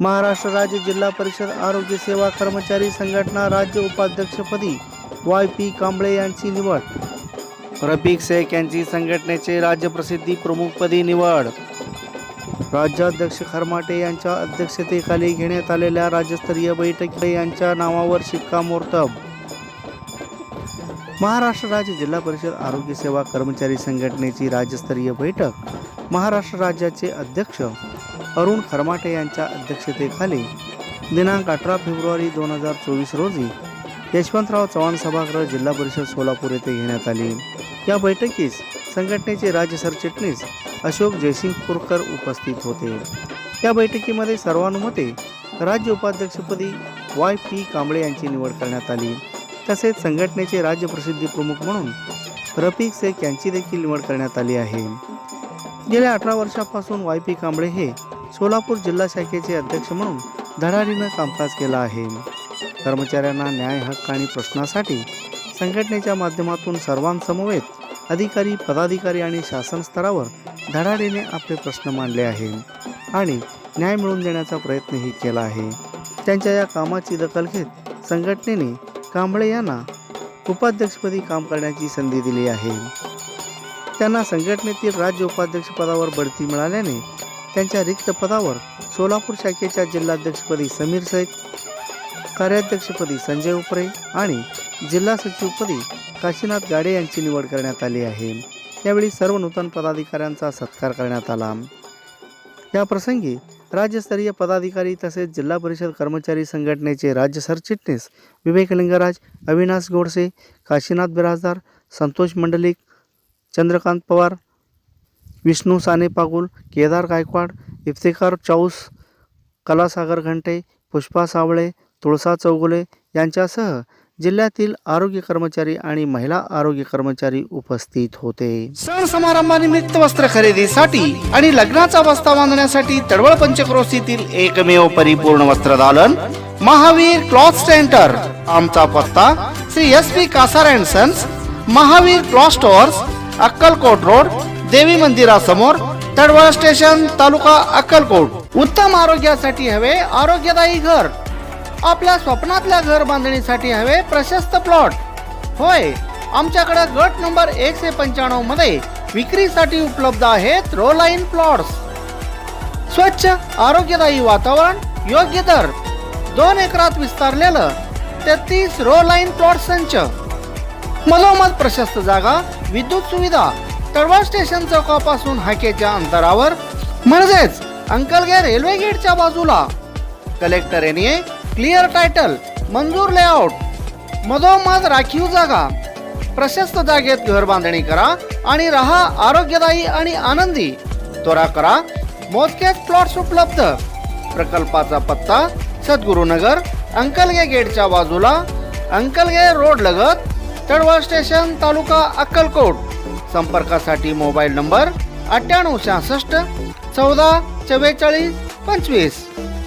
महाराष्ट्र राज्य जिल्हा परिषद आरोग्य सेवा कर्मचारी संघटना राज्य उपाध्यक्षपदी वाय पी कांबळे यांची निवड. रफिक शेख यांची संघटनेचे राज्य प्रसिद्धी प्रमुखपदी निवड. राज्याध्यक्ष खरमाटे यांच्या अध्यक्षतेखाली घेण्यात आलेल्या राज्यस्तरीय बैठकीत यांच्या नावावर शिक्कामोर्तब. महाराष्ट्र राज्य जिल्हा परिषद आरोग्य सेवा कर्मचारी संघटनेची राज्यस्तरीय बैठक. महाराष्ट्र राज्याचे अध्यक्ष अरुण खरमाटे यांच्या अध्यक्षतेखाली दिनांक अठरा फेब्रुवारी दोन हजार चोवीस रोजी यशवंतराव चव्हाण सभागृह जिल्हा परिषद सोलापूर येथे घेण्यात आली. या बैठकीस संघटनेचे राज्य सरचिटणीस अशोक जयसिंग जयसिंगपूरकर उपस्थित होते. या बैठकीमध्ये सर्वानुमते राज्य उपाध्यक्षपदी वाय पी कांबळे यांची निवड करण्यात आली. तसेच संघटनेचे राज्य प्रसिद्धी प्रमुख म्हणून रफिक शेख यांची देखील निवड करण्यात आली आहे. गेल्या अठरा वर्षापासून वाय पी कांबळे हे सोलापूर जिल्हा शाखेचे अध्यक्ष म्हणून धडाडीनं कामकाज केलं आहे. कर्मचाऱ्यांना न्याय हक्क आणि प्रश्नासाठी संघटनेच्या माध्यमातून सर्वांसमवेत अधिकारी पदाधिकारी आणि शासन स्तरावर धडाडीने आपले प्रश्न मांडले आहे आणि न्याय मिळवून देण्याचा प्रयत्नही केला आहे. त्यांच्या या कामाची दखल घेत संघटनेने कांबळे यांना उपाध्यक्षपदी काम करण्याची संधी दिली आहे. त्यांना संघटनेतील राज्य उपाध्यक्षपदावर बढती मिळाल्याने त्यांच्या रिक्त पदावर सोलापूर शाखेच्या जिल्हाध्यक्षपदी समीर शेख कार्याध्यक्षपदी संजय उपरे आणि जिल्हा सचिवपदी काशीनाथ गाडे यांची निवड करण्यात आली आहे. यावेळी सर्व नूतन पदाधिकाऱ्यांचा सत्कार करण्यात आला. या प्रसंगी राज्यस्तरीय पदाधिकारी तसेच जिल्हा परिषद कर्मचारी संघटनेचे राज्य सरचिटणीस विवेक लिंगराज अविनाश गोडसे काशीनाथ बिराजदार संतोष मंडलिक चंद्रकांत पवार विष्णू साने पागुल केदार गायकवाड इफ्तेकार चौस कलासागर घंटे पुष्पा सावळे तुळसा चौगुले यांच्यासह जिल्ह्यातील आरोग्य कर्मचारी आणि महिला आरोग्य कर्मचारी उपस्थित होते. सण समारंभानिमित्त वस्त्र खरेदीसाठी आणि लग्नाचा बस्ता बांधण्यासाठी तडवळ पंचक्रोशीतील एकमेव परिपूर्ण वस्त्र दालन महावीर क्लॉथ सेंटर आमचा पत्ता Shri S P Kasar and sons Mahavir cloth stores Akkalkot road देवी मंदिरासमोर तडवळ स्टेशन तालुका अक्कलकोट. उत्तम आरोग्यासाठी हवे आरोग्यदायी घर. आपल्या स्वप्नातल्या घर बांधणीसाठी हवे प्रशस्त प्लॉट. होय आमच्याकडे गट नंबर एकशे पंच्याण्णवमध्ये विक्रीसाठी उपलब्ध आहेत रो लाईन प्लॉट्स. स्वच्छ आरोग्यदायी वातावरण योग्य दर. दोन एकरात विस्तारलेलं तेहतीस रो लाईन प्लॉट संच. मधोमध प्रशस्त जागा विद्युत सुविधा. तळवा स्टेशन चौकापासून हाकेच्या अंतरावर म्हणजेच अंकलगे रेल्वे गेटच्या बाजूला. कलेक्टर यांनी क्लिअर टायटल मंजूर लेआउट मधोमध राखीव जागा. प्रशस्त जागेत घर बांधणी करा आणि राहा आरोग्यदायी आणि आनंदी. त्वरा करा मोजकेच प्लॉट्स उपलब्ध. प्रकल्पाचा पत्ता सद्गुरुनगर अंकलगे गेटच्या बाजूला अंकलगे रोड लगत तळवा स्टेशन तालुका अक्कलकोट. संपर्कासाठी मोबाईल नंबर अठ्ठ्याण्णव सहासष्ट चौदा चव्वेचाळीस पंचवीस.